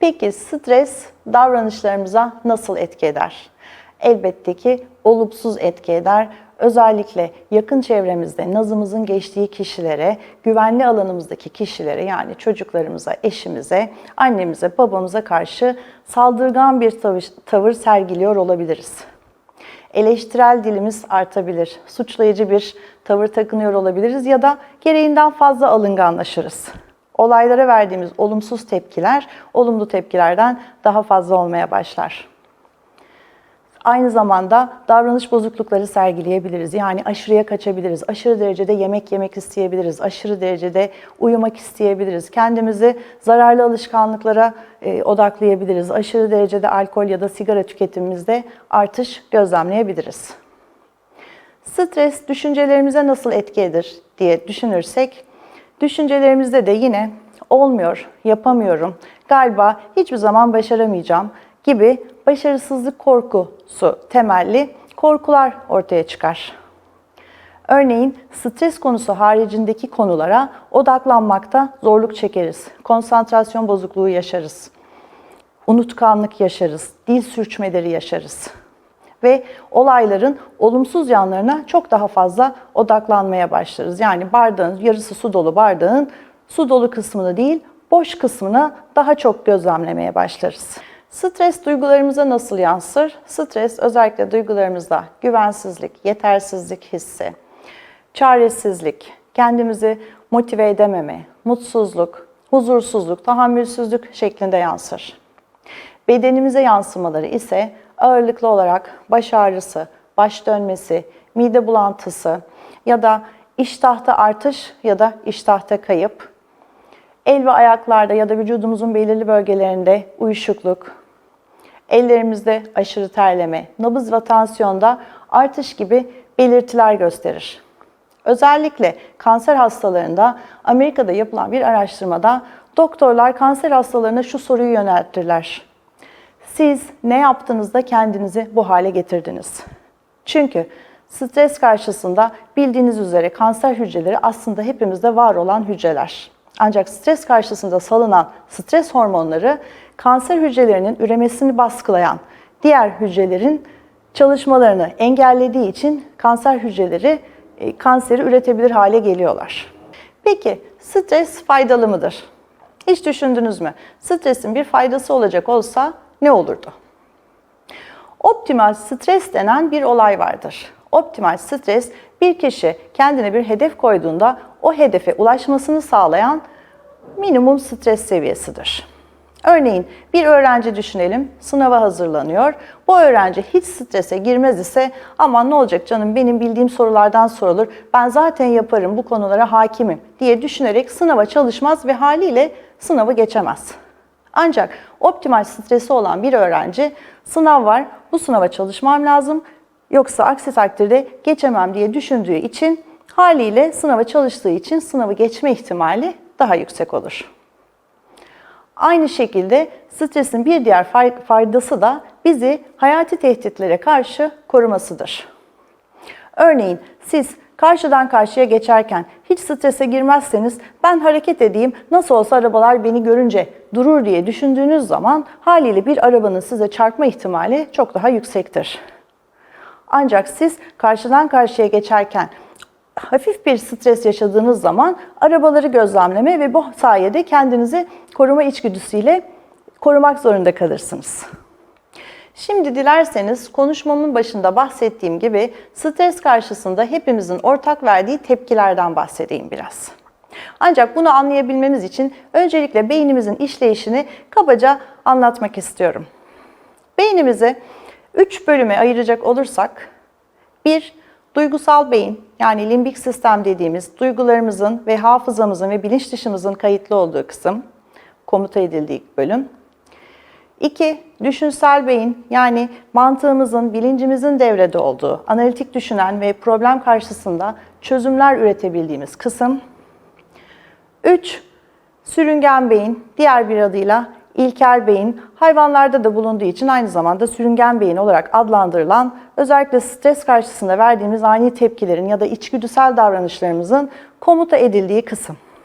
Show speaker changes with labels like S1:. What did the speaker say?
S1: Peki stres davranışlarımıza nasıl etki eder? Elbette ki olumsuz etki eder. Özellikle yakın çevremizde nazımızın geçtiği kişilere, güvenli alanımızdaki kişilere yani çocuklarımıza, eşimize, annemize, babamıza karşı saldırgan bir tavır, tavır sergiliyor olabiliriz. Eleştirel dilimiz artabilir, suçlayıcı bir tavır takınıyor olabiliriz ya da gereğinden fazla alınganlaşırız. Olaylara verdiğimiz olumsuz tepkiler, olumlu tepkilerden daha fazla olmaya başlar. Aynı zamanda davranış bozuklukları sergileyebiliriz. Yani aşırıya kaçabiliriz. Aşırı derecede yemek yemek isteyebiliriz. Aşırı derecede uyumak isteyebiliriz. Kendimizi zararlı alışkanlıklara e, odaklayabiliriz. Aşırı derecede alkol ya da sigara tüketimimizde artış gözlemleyebiliriz. Stres düşüncelerimize nasıl etki eder diye düşünürsek, düşüncelerimizde de yine olmuyor, yapamıyorum, galiba hiçbir zaman başaramayacağım gibi başarısızlık korkusu temelli korkular ortaya çıkar. Örneğin stres konusu haricindeki konulara odaklanmakta zorluk çekeriz. Konsantrasyon bozukluğu yaşarız. Unutkanlık yaşarız. Dil sürçmeleri yaşarız. Ve olayların olumsuz yanlarına çok daha fazla odaklanmaya başlarız. Yani bardağın yarısı su dolu bardağın su dolu kısmını değil, boş kısmını daha çok gözlemlemeye başlarız. Stres duygularımıza nasıl yansır? Stres özellikle duygularımızda güvensizlik, yetersizlik hissi, çaresizlik, kendimizi motive edememe, mutsuzluk, huzursuzluk, tahammülsüzlük şeklinde yansır. Bedenimize yansımaları ise ağırlıklı olarak baş ağrısı, baş dönmesi, mide bulantısı ya da iştahta artış ya da iştahta kayıp, el ve ayaklarda ya da vücudumuzun belirli bölgelerinde uyuşukluk, ellerimizde aşırı terleme, nabız ve tansiyonda artış gibi belirtiler gösterir. Özellikle kanser hastalarında Amerika'da yapılan bir araştırmada doktorlar kanser hastalarına şu soruyu yönelttirler. Siz ne yaptınız da kendinizi bu hale getirdiniz? Çünkü stres karşısında bildiğiniz üzere kanser hücreleri aslında hepimizde var olan hücreler. Ancak stres karşısında salınan stres hormonları kanser hücrelerinin üremesini baskılayan diğer hücrelerin çalışmalarını engellediği için kanser hücreleri e, kanseri üretebilir hale geliyorlar. Peki stres faydalı mıdır? Hiç düşündünüz mü? Stresin bir faydası olacak olsa ne olurdu? Optimal stres denen bir olay vardır. Optimal stres bir kişi kendine bir hedef koyduğunda o hedefe ulaşmasını sağlayan minimum stres seviyesidir. Örneğin bir öğrenci düşünelim, sınava hazırlanıyor. Bu öğrenci hiç strese girmez ise aman ne olacak canım benim bildiğim sorulardan sorulur, ben zaten yaparım bu konulara hakimim diye düşünerek sınava çalışmaz ve haliyle sınavı geçemez. Ancak optimal stresi olan bir öğrenci sınav var, bu sınava çalışmam lazım yoksa aksi takdirde geçemem diye düşündüğü için haliyle sınava çalıştığı için sınavı geçme ihtimali daha yüksek olur. Aynı şekilde stresin bir diğer faydası da bizi hayati tehditlere karşı korumasıdır. Örneğin siz karşıdan karşıya geçerken hiç strese girmezseniz ben hareket edeyim nasıl olsa arabalar beni görünce durur diye düşündüğünüz zaman haliyle bir arabanın size çarpma ihtimali çok daha yüksektir. Ancak siz karşıdan karşıya geçerken hafif bir stres yaşadığınız zaman arabaları gözlemleme ve bu sayede kendinizi koruma içgüdüsüyle korumak zorunda kalırsınız. Şimdi dilerseniz konuşmamın başında bahsettiğim gibi stres karşısında hepimizin ortak verdiği tepkilerden bahsedeyim biraz. Ancak bunu anlayabilmemiz için öncelikle beynimizin işleyişini kabaca anlatmak istiyorum. Beynimizi 3 bölüme ayıracak olursak, bir Duygusal beyin yani limbik sistem dediğimiz duygularımızın ve hafızamızın ve bilinç dışımızın kayıtlı olduğu kısım, komuta edildiği bölüm. İki, düşünsel beyin yani mantığımızın, bilincimizin devrede olduğu, analitik düşünen ve problem karşısında çözümler üretebildiğimiz kısım. Üç, sürüngen beyin, diğer bir adıyla ilkel beyin hayvanlarda da bulunduğu için aynı zamanda sürüngen beyin olarak adlandırılan özellikle stres karşısında verdiğimiz ani tepkilerin ya da içgüdüsel davranışlarımızın komuta edildiği kısım.